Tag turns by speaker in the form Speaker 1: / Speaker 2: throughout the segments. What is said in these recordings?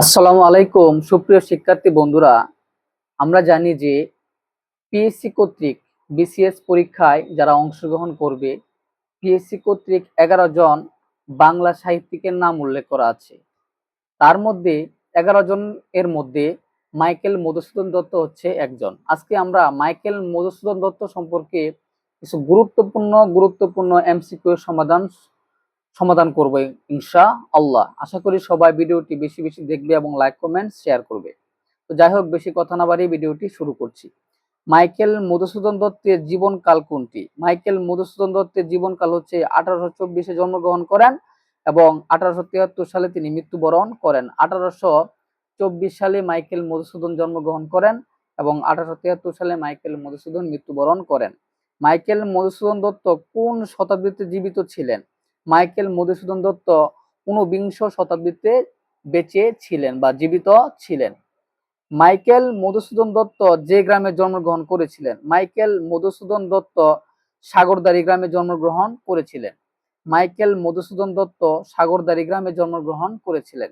Speaker 1: আসসালামু আলাইকুম, সুপ্রিয় শিক্ষার্থী বন্ধুরা। আমরা জানি যে পিএসসি কর্তৃক বিসিএস পরীক্ষায় যারা অংশগ্রহণ করবে পিএসসি কর্তৃক এগারো জন বাংলা সাহিত্যিকের নাম উল্লেখ করা আছে। তার মধ্যে এগারো জন এর মধ্যে মাইকেল মধুসূদন দত্ত হচ্ছে একজন। আজকে আমরা মাইকেল মধুসূদন দত্ত সম্পর্কে কিছু গুরুত্বপূর্ণ গুরুত্বপূর্ণ এমসিকিউ সমাধান সমাধান করব ইনশা আল্লাহ আশা করি সবাই ভিডিওটি বেশি বেশি দেখবে এবং লাইক, কমেন্ট, শেয়ার করবে। তো যাই হোক, বেশি কথা না বাড়িয়ে ভিডিওটি শুরু করছি। মাইকেল মধুসূদন দত্তের জীবনকাল কোনটি? মাইকেল মধুসূদন দত্তের জীবনকাল হচ্ছে আঠারোশো চব্বিশে জন্মগ্রহণ করেন এবং আঠারোশো তিয়াত্তর সালে তিনি মৃত্যুবরণ করেন। আঠারোশো চব্বিশ সালে মাইকেল মধুসূদন জন্মগ্রহণ করেন এবং আঠারোশো তিয়াত্তর সালে মাইকেল মধুসূদন মৃত্যুবরণ করেন। মাইকেল মধুসূদন দত্ত কোন শতাব্দীতে জীবিত ছিলেন? মাইকেল মধুসূদন দত্ত ঊনবিংশ শতাব্দীতে বেঁচে ছিলেন বা জীবিত ছিলেন। মাইকেল মধুসূদন দত্ত যে গ্রামে জন্মগ্রহণ করেছিলেন, মাইকেল মধুসূদন দত্ত সাগরদারি গ্রামে জন্মগ্রহণ করেছিলেন। মাইকেল মধুসূদন দত্ত সাগরদারি গ্রামে জন্মগ্রহণ করেছিলেন।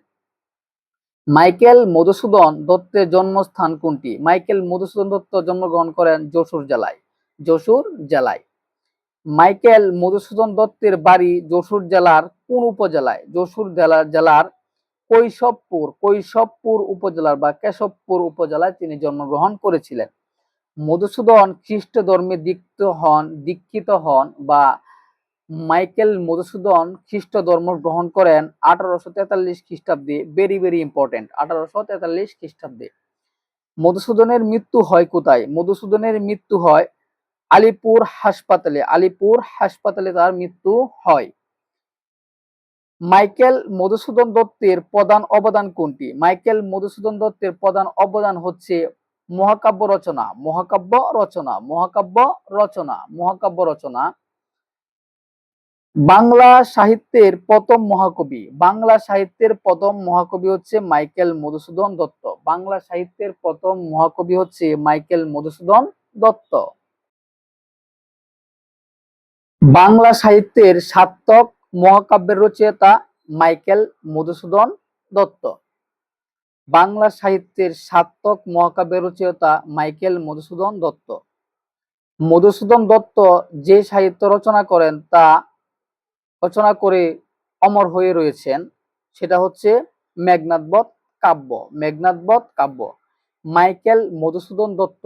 Speaker 1: মাইকেল মধুসূদন দত্তের জন্মস্থান কোনটি? মাইকেল মধুসূদন দত্ত জন্মগ্রহণ করেন যশোর জেলায়। যশোর জেলায়। মাইকেল মধুসূদন দত্তের বাড়ি যশোর জেলার কোন উপজেলায়? যশোর জেলা জেলার কৈশবপুর কৈশবপুর উপজেলার বা কেশবপুর উপজেলায় তিনি জন্মগ্রহণ করেছিলেন। মধুসূদন খ্রিস্ট ধর্মে দীক্ষিত হন দীক্ষিত হন বা মাইকেল মধুসূদন খ্রিস্ট ধর্ম গ্রহণ করেন আঠারোশো তেতাল্লিশ খ্রিস্টাব্দে। ভেরি ভেরি ইম্পর্টেন্ট আঠারোশো তেতাল্লিশ খ্রিস্টাব্দে। মধুসূদনের মৃত্যু হয় কোথায়? মধুসূদনের মৃত্যু হয় আলিপুর হাসপাতালে আলিপুর হাসপাতালে তার মৃত্যু হয়। মাইকেল মধুসূদন দত্তের প্রধান অবদান কোনটি? মাইকেল মধুসূদন দত্তের প্রধান অবদান হচ্ছে মহাকাব্য রচনা মহাকাব্য রচনা মহাকাব্য রচনা মহাকাব্য রচনা। বাংলা সাহিত্যের প্রথম মহাকবি, বাংলা সাহিত্যের প্রথম মহাকবি হচ্ছে মাইকেল মধুসূদন দত্ত। বাংলা সাহিত্যের প্রথম মহাকবি হচ্ছে মাইকেল মধুসূদন দত্ত। বাংলা সাহিত্যের সার্থক মহাকাব্যের রচয়িতা মাইকেল মধুসূদন দত্ত। বাংলা সাহিত্যের সার্থক মহাকাব্যের রচয়িতা মাইকেল মধুসূদন দত্ত। মধুসূদন দত্ত যে সাহিত্য রচনা করেন তা রচনা করে অমর হয়ে রয়েছেন, সেটা হচ্ছে মেঘনাথবধ কাব্য মেঘনাথবধ কাব্য। মাইকেল মধুসূদন দত্ত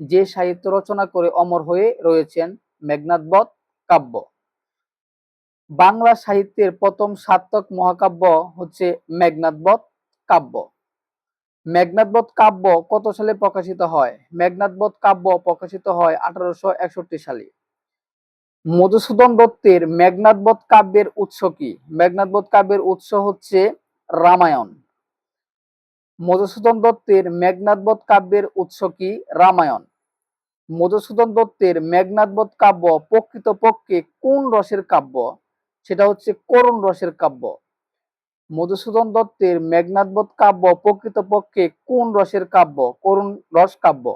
Speaker 1: যে সাহিত্য রচনা করে অমর হয়ে রয়েছেন মেঘনাথবধ কাব্য বাংলা সাহিত্যের প্রথম সার্থক মহাকাব্য হচ্ছে মেঘনাথবধ কাব্য। মেঘনাথবধ কাব্য কত সালে প্রকাশিত হয়? মেঘনাথবধ কাব্য প্রকাশিত হয় আঠারোশো একষট্টি সালে। মধুসূদন দত্তের মেঘনাথবধ কাব্যের উৎস কি? মেঘনাথবধ কাব্যের উৎস হচ্ছে রামায়ণ। মধুসূদন দত্তের মেঘনাথবধ কাব্যের উৎস কি? রামায়ণ। মধুসূদন দত্তের মেঘনাথবধ কাব্য প্রকৃতপক্ষে কোন রসের কাব্য? সেটা হচ্ছে করুণ রসের কাব্য। মধুসূদন দত্তের মেঘনাথবধ কাব্য প্রকৃতপক্ষে কোন রসের কাব্য? করুণ রস কাব্য।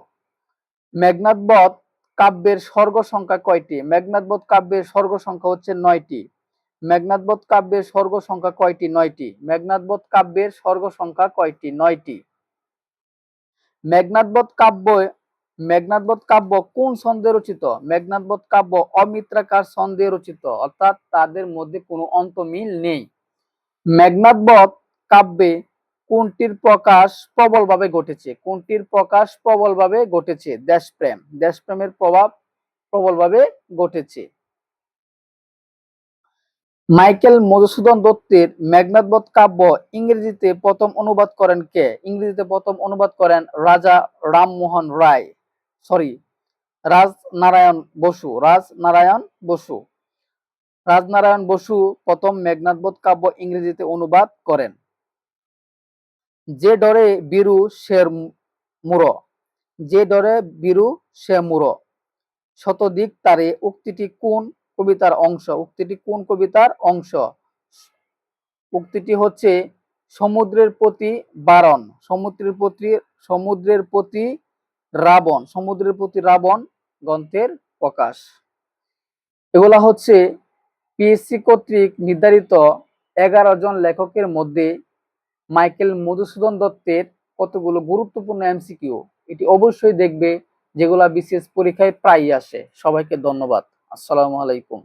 Speaker 1: মেঘনাথবধ কাব্যের স্বর্গ সংখ্যা কয়টি? মেঘনাথবধ কাব্যের স্বর্গ সংখ্যা হচ্ছে নয়টি। মেঘনাথবধ কাব্যের স্বর্গ সংখ্যা কয়টি? নয়টি। মেঘনাথবধ কাব্যের স্বর্গ সংখ্যা কয়টি? নয়টি। মেঘনাথবধ কাব্য মেঘনাথবধ কাব্য কোন ছন্দে রচিত? মেঘনাথবধ কাব্য অমিত্রাকার ছন্দে রচিত। অর্থাৎ তাদের মধ্যে কোনো অন্তমিল নেই। মেঘনাথবধ কাব্যে কোনটির প্রকাশ প্রবলভাবে ঘটেছে? কোনটির প্রকাশ প্রবলভাবে ঘটেছে? দেশপ্রেম। দেশপ্রেমের প্রভাব প্রবলভাবে ঘটেছে। মাইকেল মধুসূদন দত্তের মেঘনাথবধ কাব্য ইংরেজিতে প্রথম অনুবাদ করেন কে? ইংরেজিতে প্রথম অনুবাদ করেন রাজা রামমোহন রায়। সরি, রাজনারায়ণ বসু রাজনারায়ণ বসু। রাজনারায়ণ বসু প্রথম মেঘনাথবধ কাব্য ইংরেজিতে অনুবাদ করেন। যে ডরে বীরু শের মুড়ো যে ডরে বীরু সে মুড়ো শতদিক তারে উক্তিটি কোন কবিতার অংশ? উক্তিটি কোন কবিতার অংশ? উক্তিটি হচ্ছে, সমুদ্রের প্রতি বারণ। সমুদ্রের প্রতি সমুদ্রের প্রতি রাবণ, সমুদ্রের প্রতি রাবণ গ্রন্থের প্রকাশ। এগুলা হচ্ছে পিএসসি কর্তৃক নির্ধারিত এগারো জন লেখকের মধ্যে মাইকেল মধুসূদন দত্তের কতগুলো গুরুত্বপূর্ণ এমসিকিউ, এটি অবশ্যই দেখবে, যেগুলা বিশেষ পরীক্ষায় প্রায়ই আসে। সবাইকে ধন্যবাদ। আসসালামু আলাইকুম।